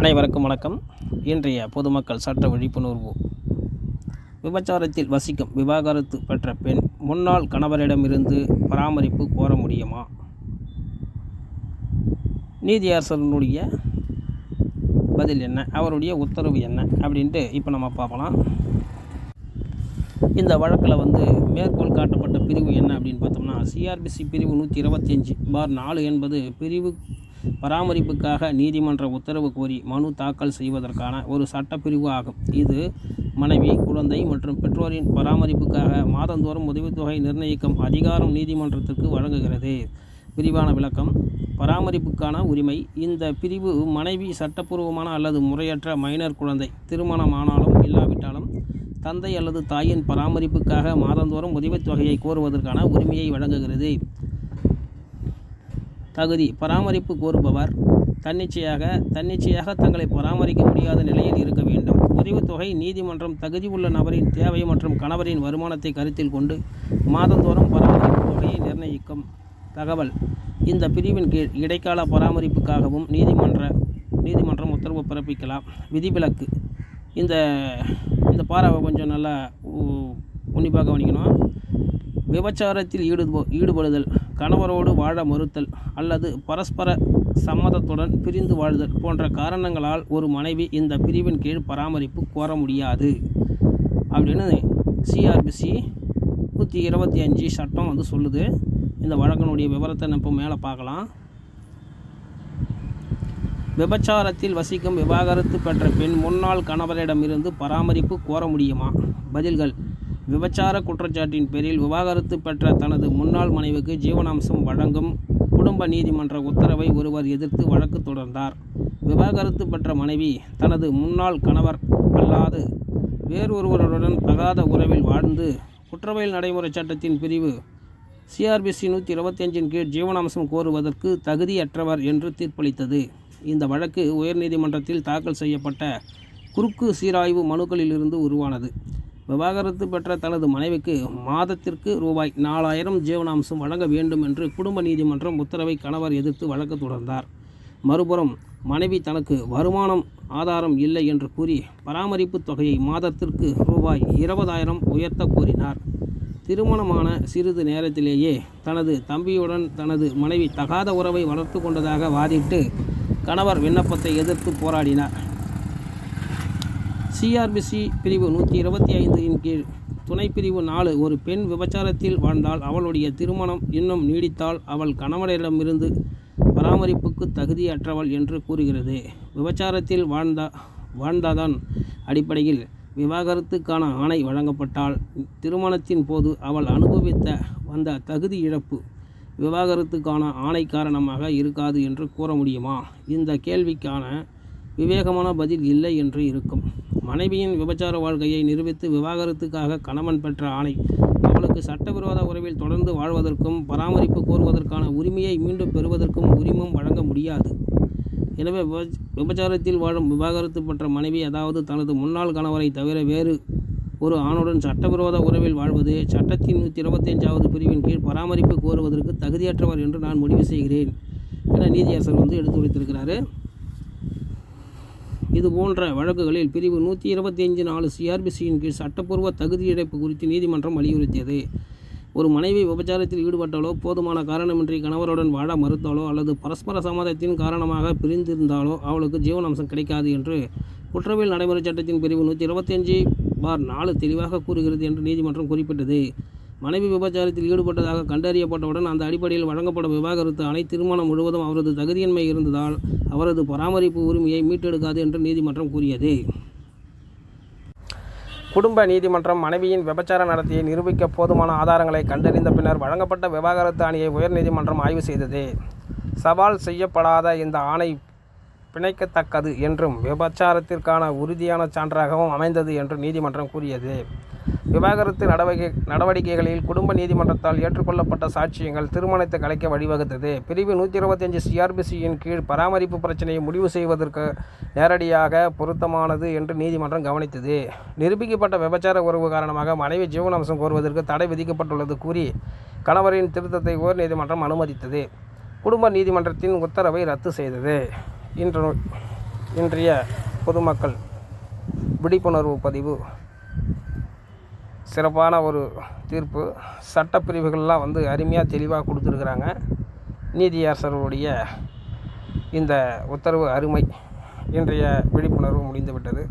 அனைவருக்கும் வணக்கம். இன்றைய பொதுமக்கள் சட்ட விழிப்புணர்வு. விபச்சாரத்தில் வசிக்கும் விவாகரத்து பெற்ற பெண் முன்னாள் கணவரிடமிருந்து பராமரிப்பு கோர முடியுமா? நீதியரசனுடைய பதில் என்ன? அவருடைய உத்தரவு என்ன? அப்படின்ட்டு இப்போ நம்ம பார்க்கலாம். இந்த வழக்கில் வந்து மேற்கோள் காட்டப்பட்ட பிரிவு என்ன அப்படின்னு பார்த்தோம்னா சிஆர்பிசி பிரிவு நூற்றி இருபத்தஞ்சி பார் நாலு என்பது பிரிவு பராமரிப்புக்காக நீதிமன்ற உத்தரவு கோரி மனு தாக்கல் செய்வதற்கான ஒரு சட்டப்பிரிவு ஆகும். இது மனைவி குழந்தை மற்றும் பெற்றோரின் பராமரிப்புக்காக மாதந்தோறும் உதவித்தொகை நிர்ணயிக்கும் அதிகாரம் நீதிமன்றத்திற்கு வழங்குகிறது. விரிவான விளக்கம். பராமரிப்புக்கான உரிமை. இந்த பிரிவு மனைவி சட்டப்பூர்வமான அல்லது முறையற்ற மைனர் குழந்தை திருமணமானாலும் இல்லாவிட்டாலும் தந்தை அல்லது தாயின் பராமரிப்புக்காக மாதந்தோறும் உதவித்தொகையை கோருவதற்கான உரிமையை வழங்குகிறது. தகுதி பராமரிப்பு கோருபவர் தன்னிச்சையாக தன்னிச்சையாக தங்களை பராமரிக்க முடியாத நிலையில் இருக்க வேண்டும். உதவித்தொகை நீதிமன்றம் தகுதி உள்ள நபரின் தேவை மற்றும் கணவரின் வருமானத்தை கருத்தில் கொண்டு மாதந்தோறும் பராமரிப்பு தொகையை நிர்ணயிக்கும் தகவல். இந்த பிரிவின் கீழ் இடைக்கால பராமரிப்புக்காகவும் நீதிமன்ற நீதிமன்றம் உத்தரவு பிறப்பிக்கலாம். விதிவிலக்கு. இந்த இந்த பாறாவை கொஞ்சம் நல்லா உன்னிப்பாக கவனிக்கணும். விபச்சாரத்தில் ஈடுபோ ஈடுபடுதல் கணவரோடு வாழ மறுத்தல் அல்லது பரஸ்பர சம்மதத்துடன் பிரிந்து வாழ்தல் போன்ற காரணங்களால் ஒரு மனைவி இந்த பிரிவின் கீழ் பராமரிப்பு கோர முடியாது. அப்படின்னு சிஆர்பிசி நூற்றி இருபத்தி அஞ்சு சட்டம் வந்து சொல்லுது. இந்த வழக்கினுடைய விவரத்தை நம்ம மேலே பார்க்கலாம். விபச்சாரத்தில் வசிக்கும் விவாகரத்து பெற்ற பெண் முன்னாள் கணவரிடமிருந்து பராமரிப்பு கோர முடியுமா? பதில்கள். விபச்சார குற்றச்சாட்டின் பேரில் விவாகரத்து பெற்ற தனது முன்னாள் மனைவிக்கு ஜீவனாம்சம் வழங்கும் குடும்ப நீதிமன்ற உத்தரவை ஒருவர் எதிர்த்து வழக்கு தொடர்ந்தார். விவாகரத்து பெற்ற மனைவி தனது முன்னாள் கணவர் அல்லாது வேறொருவருடன் தகாத உறவில் வாழ்ந்து குற்றவியல் நடைமுறை சட்டத்தின் பிரிவு சிஆர்பிசி நூற்றி இருபத்தஞ்சின் கீழ் ஜீவனாம்சம் கோருவதற்கு தகுதியற்றவர் என்று தீர்ப்பளித்தது. இந்த வழக்கு உயர்நீதிமன்றத்தில் தாக்கல் செய்யப்பட்ட குறுக்கு சீராய்வு மனுக்களிலிருந்து உருவானது. விவாகரத்து பெற்ற தனது மனைவிக்கு மாதத்திற்கு ரூபாய் நாலாயிரம் ஜீவனாம்சம் வழங்க வேண்டும் என்று குடும்ப நீதிமன்றம் உத்தரவை கணவர் எதிர்த்து வழக்கு தொடர்ந்தார். மறுபுறம் மனைவி தனக்கு வருமானம் ஆதாரம் இல்லை என்று கூறி பராமரிப்பு தொகையை மாதத்திற்கு ரூபாய் இருபதாயிரம் உயர்த்த கோரினார். திருமணமான சிறிது நேரத்திலேயே தனது தம்பியுடன் தனது மனைவி தகாத உறவை வளர்த்து கொண்டதாக வாதிட்டு கணவர் விண்ணப்பத்தை எதிர்த்து போராடினார். சிஆர்பிசி பிரிவு நூற்றி இருபத்தி ஐந்தின் கீழ். துணை பிரிவு நாலு ஒரு பெண் விபச்சாரத்தில் வாழ்ந்தால் அவளுடைய திருமணம் இன்னும் நீடித்தால் அவள் கணவனிடமிருந்து பராமரிப்புக்கு தகுதியற்றவள் என்று கூறுகிறது. விபச்சாரத்தில் வாழ்ந்த வாழ்ந்தாதான் அடிப்படையில் விவாகரத்துக்கான ஆணை வழங்கப்பட்டால் திருமணத்தின் போது அவள் அனுபவித்த வந்த தகுதி இழப்பு விவாகரத்துக்கான ஆணை காரணமாக இருக்காது என்று கூற முடியுமா? இந்த கேள்விக்கான விவேகமான பதில் இல்லை என்று இருக்கும். மனைவியின் விபச்சார வாழ்க்கையை நிரூபித்து விவாகரத்துக்காக கணவன் பெற்ற ஆணை. அவளுக்கு சட்டவிரோத உறவில் தொடர்ந்து வாழ்வதற்கும் பராமரிப்பு கோருவதற்கான உரிமையை மீண்டும் பெறுவதற்கும் உரிமம் வழங்க முடியாது. எனவே விபச்- விபச்சாரத்தில் வாழும் விவாகரத்து பெற்ற மனைவி அதாவது தனது முன்னாள் கணவரை தவிர வேறு ஒரு ஆணுடன் சட்டவிரோத உறவில் வாழ்வது சட்டத்தின் நூற்றி இருபத்தஞ்சாவது பிரிவின் கீழ் பராமரிப்பு கோருவதற்கு தகுதியற்றவர் என்று நான் முடிவு செய்கிறேன் என நீதியரசர் வந்து எடுத்துரைத்திருக்கிறாரு. இது போன்ற வழக்குகளில் பிரிவு நூற்றி இருபத்தி அஞ்சு நாலு சிஆர்பிசியின் கீழ் சட்டப்பூர்வ தகுதி இழப்பு குறித்து நீதிமன்றம் வலியுறுத்தியது. ஒரு மனைவி விபச்சாரத்தில் ஈடுபட்டாலோ போதுமான காரணமின்றி கணவருடன் வாழ மறுத்தாலோ அல்லது பரஸ்பர சம்மதத்தின் காரணமாக பிரிந்திருந்தாலோ அவளுக்கு ஜீவனாம்சம் கிடைக்காது என்று குற்றவியல் நடைமுறை சட்டத்தின் பிரிவு நூற்றி இருபத்தஞ்சு பார் நாலு தெளிவாக கூறுகிறது என்று நீதிமன்றம் குறிப்பிட்டது. மனைவி விபச்சாரத்தில் ஈடுபட்டதாக கண்டறியப்பட்டவுடன் அந்த அடிப்படையில் வழங்கப்படும் விவாகரத்து அணை திருமணம் முழுவதும் அவரது தகுதியின்மை இருந்ததால் அவரது பராமரிப்பு உரிமையை மீட்டெடுக்காது என்று நீதிமன்றம் கூறியது. குடும்ப நீதிமன்றம் மனைவியின் விபச்சார நடத்தையை நிரூபிக்க போதுமான ஆதாரங்களை கண்டறிந்த பின்னர் வழங்கப்பட்ட விவாகரத்து ஆணையை உயர்நீதிமன்றம் ஆய்வு செய்தது. சவால் செய்யப்படாத இந்த ஆணை பிணைக்கத்தக்கது என்றும் விபச்சாரத்திற்கான உறுதியான சான்றாகவும் அமைந்தது என்று நீதிமன்றம் கூறியது. விவாகரத்து நடவடிக்கை நடவடிக்கைகளில் குடும்ப நீதிமன்றத்தால் ஏற்றுக்கொள்ளப்பட்ட சாட்சியங்கள் திருமணத்தை கலைக்க வழிவகுத்தது. பிரிவு நூற்றி இருபத்தஞ்சு சிஆர்பிசியின் கீழ் பராமரிப்பு பிரச்சனையை முடிவு செய்வதற்கு நேரடியாக பொருத்தமானது என்று நீதிமன்றம் கவனித்தது. நிரூபிக்கப்பட்ட விபச்சார உறவு காரணமாக மனைவி ஜீவனாம்சம் கோருவதற்கு தடை விதிக்கப்பட்டுள்ளது கூறி கணவரின் திருத்தத்தை உயர் நீதிமன்றம் அனுமதித்தது. குடும்ப நீதிமன்றத்தின் உத்தரவை ரத்து செய்தது. இன்று இன்றைய பொதுமக்கள் விழிப்புணர்வு பதிவு. சிறப்பான ஒரு தீர்ப்பு. சட்டப்பிரிவுகள்லாம் வந்து அருமையாக தெளிவாக கொடுத்துருக்குறாங்க. நீதியரசர்களுடைய இந்த உத்தரவு அருமை. இன்றைய விழிப்புணர்வு முடிந்துவிட்டது.